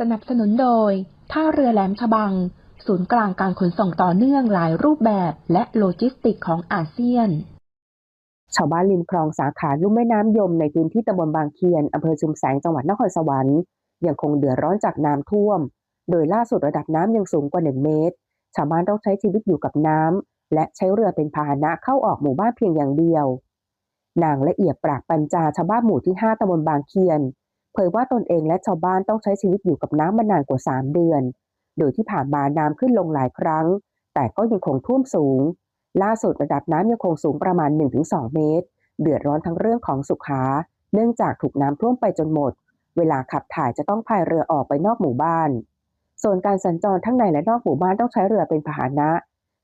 สนับสนุนโดย ท่าเรือแหลมฉบัง ศูนย์กลางการขนส่งต่อเนื่องหลายรูปแบบและโลจิสติกของอาเซียน ชาวบ้านริมคลองสาขาลุ่มแม่น้ำยมในพื้นที่ตำบลบางเคียนอำเภอชุมแสงจังหวัดนครสวรรค์ยังคงเดือดร้อนจากน้ำท่วม โดยล่าสุดระดับน้ำยังสูงกว่า 1 เมตร ชาวบ้านต้องใช้ชีวิตอยู่กับน้ำและใช้เรือเป็นพาหนะเข้าออกหมู่บ้านเพียงอย่างเดียว นางละเอียดปรากปัญจาชาวบ้านหมู่ที่ 5ตำบลบางเคียน เผยว่าตนเองและชาวบ้านต้องใช้ชีวิตอยู่กับน้ำมานานกว่า 3 เดือน โดยที่ผ่านมาน้ำขึ้นลงหลายครั้ง แต่ก็ยังคงท่วมสูง ล่าสุดระดับน้ำยังคงสูงประมาณ 1-2 เมตร เดือดร้อนทั้งเรื่องของสุขา เนื่องจากถูกน้ำท่วมไปจนหมด เวลาขับถ่ายจะต้องพายเรือออกไปนอกหมู่บ้าน ส่วนการสัญจรทั้งในและนอกหมู่บ้านต้องใช้เรือเป็นพาหนะ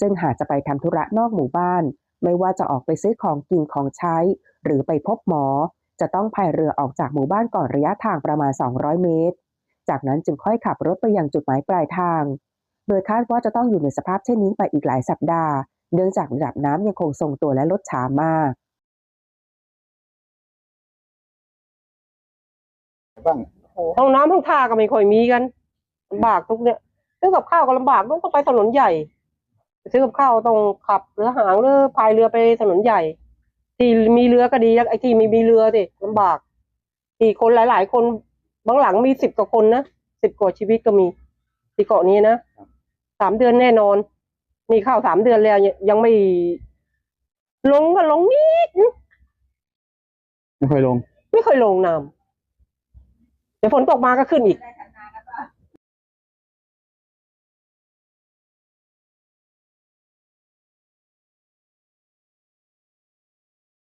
ซึ่งหากจะไปทำธุระนอกหมู่บ้าน ไม่ว่าจะออกไปซื้อของกินของใช้ หรือไปพบหมอ จะต้องพายเรือออกจากหมู่บ้านก่อนระยะทางประมาณ 200 เมตร จากนั้นจึงค่อยขับรถไปยังจุดหมายปลายทาง โดยคาดว่าจะต้องอยู่ในสภาพเช่นนี้ไปอีกหลายสัปดาห์ เนื่องจากระดับน้ำยังคงทรงตัวและลดช้ามากบ้างห้องน้ำห้องท่าก็ไม่ค่อยมีกันลำบากทุกเนี่ยซื้อกับข้าวก็ลำบากต้องไปถนนใหญ่ซื้อกับข้าวต้องขับเรือหางหรือพายเรือไปถนนใหญ่ ที่มีเรือก็ดีไอ้ที่ไม่มีเรือสิลำบากที่คนหลาย ๆ คนบางหลังมีสิบกว่าคนนะสิบกว่าชีวิตก็มีที่เกาะนี้นะสามเดือนแน่นอน มีข้าวสามเดือนแล้วยังไม่ลงก็ลงนิดไม่ค่อยลง ไม่เคยลงน้ำเดี๋ยวฝนตกมาก็ขึ้นอีก